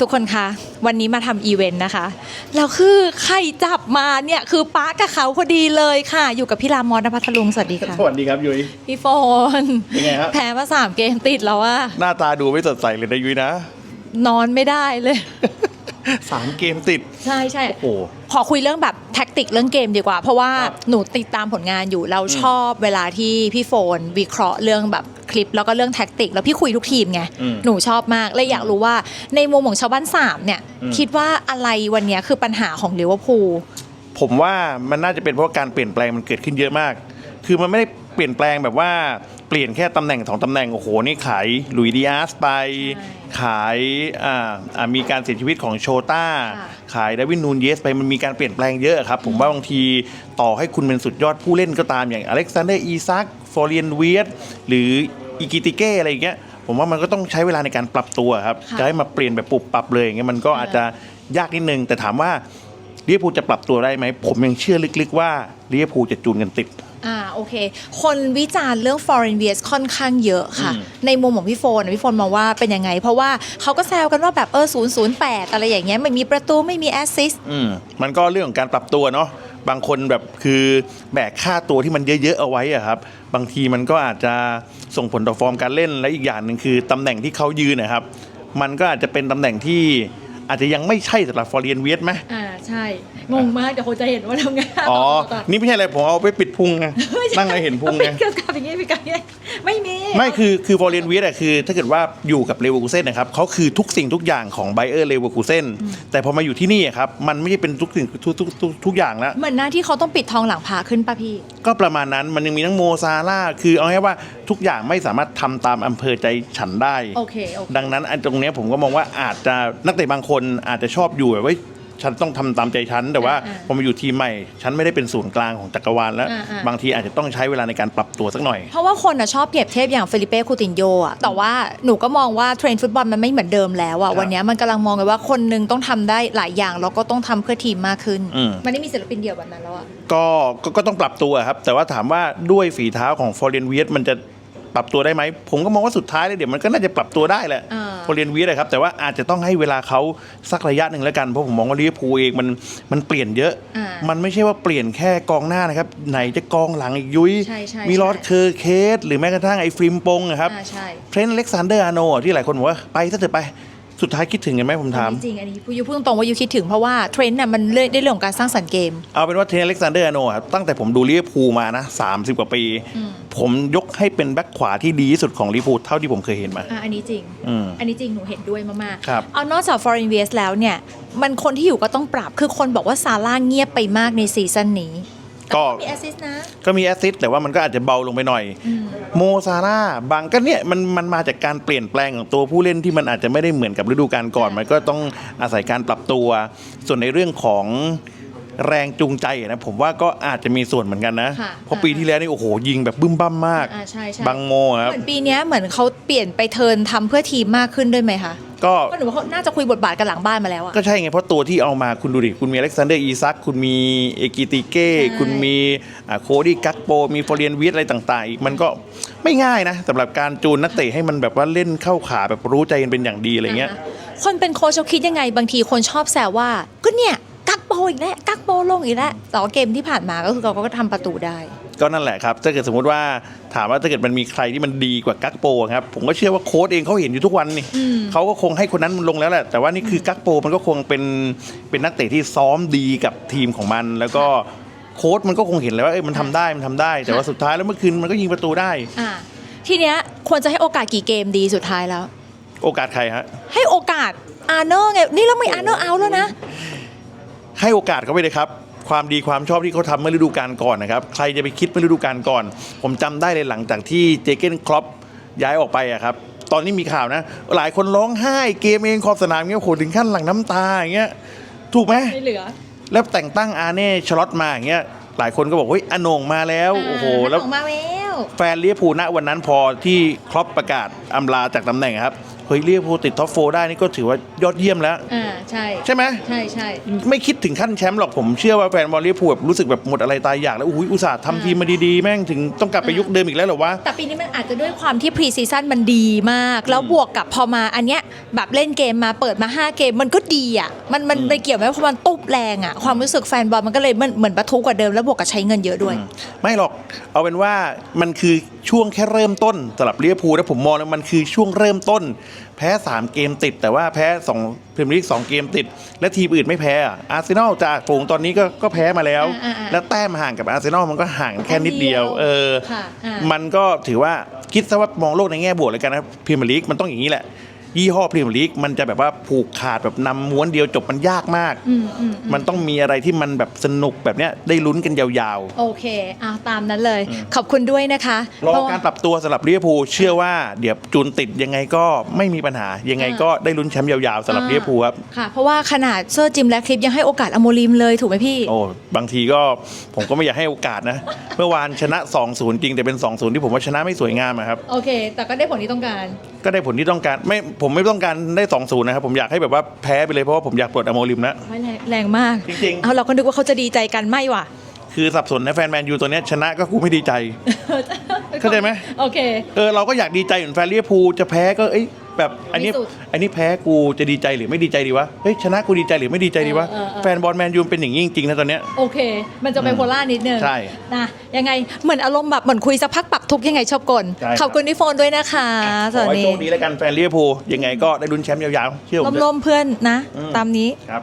ทุกคนคะวันนี้มาทำอีเวนต์นะคะแล้วคือใครจับมาเนี่ยคือป้ากับเขาพอดีเลยค่ะ อยู่กับพี่รามอสนภัทรลุงสวัสดีค่ะสวัสดีครับยุ้ยพี่โฟนเป็นไงครับแพ้มาสามเกมติดแล้วอะหน้าตาดูไม่สดใสเลยนะยุ้ยนะ นอนไม่ได้เลยสามเกมติด ใช่ใช่โอ้โหขอคุยเรื่องแบบแท็กติกเรื่องเกมดีกว่า เพราะว่าครับหนูติดตามผลงานอยู่เราชอบเวลาที่พี่โฟน วิเคราะห์เรื่องแบบค ลิปแล้วก็เรื่องแท็กติก แล้วพี่คุยทุกทีมไง อืม หนูชอบมากเลยอยากรู้ว่าในมุมของชาวบ้านสามเนี่ยอืมคิดว่าอะไรวันเนี้ยคือปัญหาของลิเวอร์พูล ผมว่ามันน่าจะเป็นเพราะการเปลี่ยนแปลงมันเกิดขึ้นเยอะมาก คือมันไม่ได้เปลี่ยนแปลงแบบว่าเปลี่ยนแค่ตำแหน่งสองตำแหน่งโอ้โหนี่ขายหลุยส์ดิอาสไปขายอ่าอ่ามีการเสียชีวิตของโชต้า ค่ะขายดาวินนูนเยสไปมันมีการเปลี่ยนแปลงเยอะครับ ผมว่าบางทีต่อให้คุณเป็นสุดยอดผู้เล่นก็ตามอย่างอเล็กซานเดอร์อีซักฟอร์เรียนเวียสหรือ อีกิติเก้อะไรอย่างเงี้ยผมว่ามันก็ต้องใช้เวลาในการปรับตัวครับค่ะ จะให้มาเปลี่ยนแบบปรับปรับเลยอย่างเงี้ยมันก็อาจจะยากนิดนึง แต่ถามว่าลิเวอร์พูลจะปรับตัวได้ไหมผมยังเชื่อลึกๆว่าลิเวอร์พูลจะจูนกันติด อ่าโอเค คนวิจารณ์เรื่อง foreign v s ค่อนข้างเยอะค่ะ อืม ในมุมของพี่โฟนอะพี่โฟนมองว่าเป็นยังไง เพราะว่าเขาก็แซวกันว่าแบบเออ008 อะไรอย่างเงี้ยไม่มีประตูไม่มีแอสซิสต์อืมมันก็เรื่องของการปรับตัวเนาะ บางคนแบบคือแบกค่าตัวที่มันเยอะๆเอาไว้อะครับ บางทีมันก็อาจจะส่งผลต่อฟอร์มการเล่นและอีกอย่างหนึ่งคือตำแหน่งที่เขายืนนะครับ มันก็อาจจะเป็นตำแหน่งที่อาจจะยังไม่ใช่สำหรับฟอร์เรียนเวียสไหมอ่าใช่ งงมากเดี๋ยวคนจะเห็นว่าทำงานอ๋อต่อนี่ไม่ใช่อะไรผมเอาไปปิดพุงไงไม่ใช่นั่งให้เห็นพุงไงเป็นกับอย่างงี้เป็นกับอย่างงี้ ไม่มี ไม่คือคือฟอร์เรนเวียสอะคือ ถ้าเกิดว่าอยู่กับเลเวอร์คูเซ่นนะครับเขาคือทุกสิ่งทุกอย่างของไบเออร์เลเวอร์คูเซ่นแต่พอมาอยู่ที่นี่อะครับมันไม่ใช่เป็นทุกสิ่งทุกทุกทุกทุกอย่างแล้ว เหมือนหน้าที่เขาต้องปิดทองหลังพาขึ้นป่ะพี่ ก็ประมาณนั้นมันยังมีทั้งโมซาร่าห์คือเอาง่ายๆว่าทุกอย่างไม่สามารถทำตามอำเภอใจฉันได้ โอเคโอเค ดังนั้นอันตรงเนี้ยผมก็มองว่าอาจจะนักเตะบางคนอาจจะชอบอยู่แบบว่า ฉันต้องทำตามใจฉัน แต่ว่าอ่าๆพอมาอยู่ทีมใหม่ ฉันไม่ได้เป็นศูนย์กลางของจักรวาลแล้ว อ่าๆบางทีอาจจะต้องใช้เวลาในการปรับตัวสักหน่อย เพราะว่าคนอะชอบเปรียบเทียบอย่างเฟลิเป้คูตินโยอะแต่ว่าหนูก็มองว่าเทรนด์ฟุตบอลมันไม่เหมือนเดิมแล้วอะครับ วันเนี้ยมันกำลังมองเลยว่าคนหนึงต้องทำได้หลายอย่างแล้วก็ต้องทำเพื่อทีมมากขึ้น อืม มันไม่มีศิลปินเดี่ยวแบบนั้นแล้วอะก็ก็ก็ต้องปรับตัวครับ แต่ว่าถามว่าด้วยฝีเท้าของฟอร์เรนเวียสมันจะปรับตัวได้ไหม ผมก็มองว่าสุดท้ายเลยเดี๋ยวมันก็น่าจะปรับตัวได้แหละ อ่า ฟอร์เรนเวียสครับ แต่ว่าอาจจะต้องให้เวลาเขาสักระยะหนึ่งแล้วกันเพราะผมมองว่าลิเวอร์พูลเองมันมันเปลี่ยนเยอะอ่ามันไม่ใช่ว่าเปลี่ยนแค่กองหน้านะครับ ไหนจะกองหลังอีกยุ้ยใช่ใช่มีใช่ลอดเคอร์เคส หรือแม้กระทั่งไอ้ฟิล์มปงนะครับอ่าใช่เทรนต์อเล็กซานเดอร์อาร์โนที่หลายคนบอกว่าไปซะเถอะไป สุดท้ายคิดถึงกันไหมผมถามอันนี้จริงอันนี้ยูพูดตรงๆว่ายูคิดถึงเพราะว่าเทรนด์น่ะมันเรื่องได้เรื่องของการสร้างสรรค์เกม เอาเป็นว่าเทรนต์อเล็กซานเดอร์อาร์โนครับตั้งแต่ผมดูลิเวอร์พูลมานะ30 กว่าปี ผมยกให้เป็นแบ็คขวาที่ดีที่สุดของลิเวอร์พูลเท่าที่ผมเคยเห็นมา อะอันนี้จริง อืมอันนี้จริงหนูเห็นด้วยมากครับ ๆ เอานอกจาก foreign v s แล้วเนี่ย มันคนที่อยู่ก็ต้องปรับ คือคนบอกว่าซาร่าเงียบไปมากในซีซั่นนี้ ก็ มีแอสซิสต์นะ ก็มีแอสซิสต์แต่ว่ามันก็อาจจะเบาลงไปหน่อย โมซาร่าห์บางก็เนี่ยมันมันมาจากการเปลี่ยนแปลงของตัวผู้เล่นที่มันอาจจะไม่ได้เหมือนกับฤดูกาลก่อน มันก็ต้องอาศัยการปรับตัว ส่วนในเรื่องของแรงจูงใจนะผมว่าก็อาจจะมีส่วนเหมือนกันนะ ค่ะเพราะปีที่แล้วนี่โอ้โหยิงแบบบึ้มบั้มมาก อ่าใช่ใช่ บางโมครับ เหมือนปีเนี้ยเหมือนเขาเปลี่ยนไปเทิร์นทำเพื่อทีมมากขึ้นด้วยไหมคะ ก็ก็หนูว่าเขาน่าจะคุยบทบาทกันหลังบ้านมาแล้วอะ ก็ใช่ไง เพราะตัวที่เอามาคุณดูดิ คุณมีอเล็กซานเดอร์อีซัก คุณมีเอกิติเก้ ใช่ คุณมีอ่าโคดี้กักโป มีฟอร์เรียนวิทอะไรต่างๆอีกมันก็ไม่ง่ายนะสำหรับการจูนนักเตะให้มันแบบว่าเล่นเข้าขาแบบรู้ใจกันเป็นอย่างดีอะไรเงี้ยอ่าฮะคนเป็นโค้ชเขาคิดยังไงบางทีคนชอบแซวว่า ก็เนี่ย กักโปอีกแล้วกักโปลงอีกแล้วแต่ว่าเกมที่ผ่านมาก็คือเขาก็ทำประตูได้ ก็นั่นแหละครับถ้าเกิดสมมติว่าถามว่าถ้าเกิดมันมีใครที่มันดีกว่ากักโปครับผมก็เชื่อว่าโค้ดเองเขาเห็นอยู่ทุกวันนี่เขาก็คงให้คนนั้นมันลงแล้วแหละแต่ว่านี่คือกักโปมันก็คงเป็นเป็นนักเตะที่ซ้อมดีกับทีมของมัน แล้วก็โค้ดมันก็คงเห็นแล้วว่าเอ้ยมันทำได้มันทำได้ แต่ว่าสุดท้ายแล้วเมื่อคืนมันก็ยิงประตูได้ อ่าทีเนี้ยควรจะให้โอกาสกี่เกมดีสุดท้ายแล้ว โอกาสใครฮะ ให้โอกาสอาร์เนอร์ไงนี่เราไม่อาร์เนอร์เอาแล้วนะ ให้โอกาสเขาไปเลยครับ ความดีความชอบที่เขาทำเมื่อฤดูกาลก่อนนะครับ ใครจะไปคิดเมื่อฤดูกาลก่อน ผมจำได้เลยหลังจากที่เจเกนครอปย้ายออกไปอะครับตอนนี้มีข่าวนะ หลายคนร้องไห้เกมเองขอบสนามเงี้ยโหถึงขั้นหลั่งน้ำตาอย่างเงี้ยถูกไหม ไม่เหลือ แล้วแต่งตั้งอาเน่ชลอตมาอย่างเงี้ยหลายคนก็บอกเฮ้ยอโหนงมาแล้วโอ้โหแล้วออกมาแล้ว แฟนลิเวอร์พูลณวันนั้นพอที่ครอปประกาศอำลาจากตำแหน่งครับเฮ้ยเรียกพูลติดท็อปโฟได้นี่ก็ถือว่ายอดเยี่ยมแล้ว อ่าใช่ใช่ไหมใช่ใช่ไม่คิดถึงขั้นแชมป์หรอกผมเชื่อว่าแฟนบอลลิเวอร์พูลแบบรู้สึกแบบหมดอะไรตายอยากแล้วอุ้ยอุตส่าห์ทำทีมมาดีๆ แม่งถึงต้องกลับไปยุคเดิมอีกแล้วเหรอวะ แต่ปีนี้มันอาจจะด้วยความที่พรีซีซั่นมันดีมาก แล้วบวกกับพอมาอันเนี้ยแบบเล่นเกมมาเปิดมา 5 เกมมันก็ดีอะมันมันอืมไปเกี่ยวไหมเพราะมันตุ๊บแรงอะความรู้สึกแฟนบอลมันก็เลยมันเหมือนประทุกว่าเดิมแล้วบวกกับใช้เงินเยอะด้วย ไม่หรอกเอาเป็นว่ามันคือ ช่วงแค่เริ่มต้นสำหรับลิเวอร์พูลแล้วผมมองแล้วมันคือช่วงเริ่มต้น แพ้ 3 เกมติด แต่ว่าแพ้2พรีเมียร์ลีก2เกมติด และทีมอื่นไม่แพ้อะอาร์เซนอลจากฝูงตอนนี้ก็ก็แพ้มาแล้ว อ่าอ่าและแต้มห่างกับอาร์เซนอลมันก็ห่างแค่นิดเดียว เออ ค่ะอ่า มันก็ถือว่าคิดซะว่ามองโลกในแง่บวกเลยกันนะพรีเมียร์ลีกมันต้องอย่างนี้แหละ ยี่ห้อพรีเมียร์ลีกมันจะแบบว่าผูกขาดแบบนำม้วนเดียวจบมันยากมากอืมอืม มันต้องมีอะไรที่มันแบบสนุกแบบเนี้ยได้ลุ้นกันยาวโอเคอะตามนั้นเลย ขอบคุณด้วยนะคะๆรอเพะว่ การปรับตัวสำหรับลิเวอร์พูลเชื่อว่าเดี๋ยวจูนติดยังไงก็ไม่มีปัญหา ยังไงก็ได้ลุ้นแชมป์ยาวๆสำหรับลิเวอร์พูลครับ ค่ะ เพราะว่าขนาดเซอร์จิมและคลิปยังให้โอกาสอโมลิมเลยถูกไหมพี่ โอ้บางทีก็ผมก็ไม่อยากให้โอกาสนะ เมื่อวานชนะ 2-0 จริงแต่เป็น 2-0 ที่ผมว่าชนะไม่สวยงามอะครับ โอเค แต่ก็ได้ผลที่ต้องการ ก็ได้ผลที่ต้องการไม่ผมไม่ต้องการได้2-0นะครับผมอยากให้แบบว่าแพ้ไปเลยเพราะว่าผมอยากปลดอโมลิมแล้วไม่แรงแรงมากจริงๆ เอาเราก็นึกว่าเขาจะดีใจกันไม่ว่ะคือสับสนนะแฟนแมนยูตัวเนี้ยชนะก็กูไม่ดีใจ เข้าใจไหม โอเค เออเราก็อยากดีใจเหมือนแฟนลิเวอร์พูลจะแพ้ก็เอ้ย แบบอันนี้ไม่สุดอันนี้แพ้กูจะดีใจหรือไม่ดีใจดีวะ เฮ้ยชนะกูดีใจหรือไม่ดีใจดีวะ เออเออเออ แฟนบอลแมนยูเป็นอย่างนี้จริงๆนะตอนเนี้ย โอเค มันจะไปโพล่านิดนึงใช่นะยังไงเหมือนอารมณ์แบบเหมือนคุยสักพักปรับทุกข์ยังไงชอบกลใช่ครับ ขอบคุณพี่โฟนด้วยนะคะสขอวัสให้ดีโชคดีแล้วกันแฟนลิเวอร์พูลยังไงก็ได้ลุ้นแชมป์ยาวๆเชื่อผมเถล่อะมๆเพื่อนนะ อืม ตามนี้ ครับ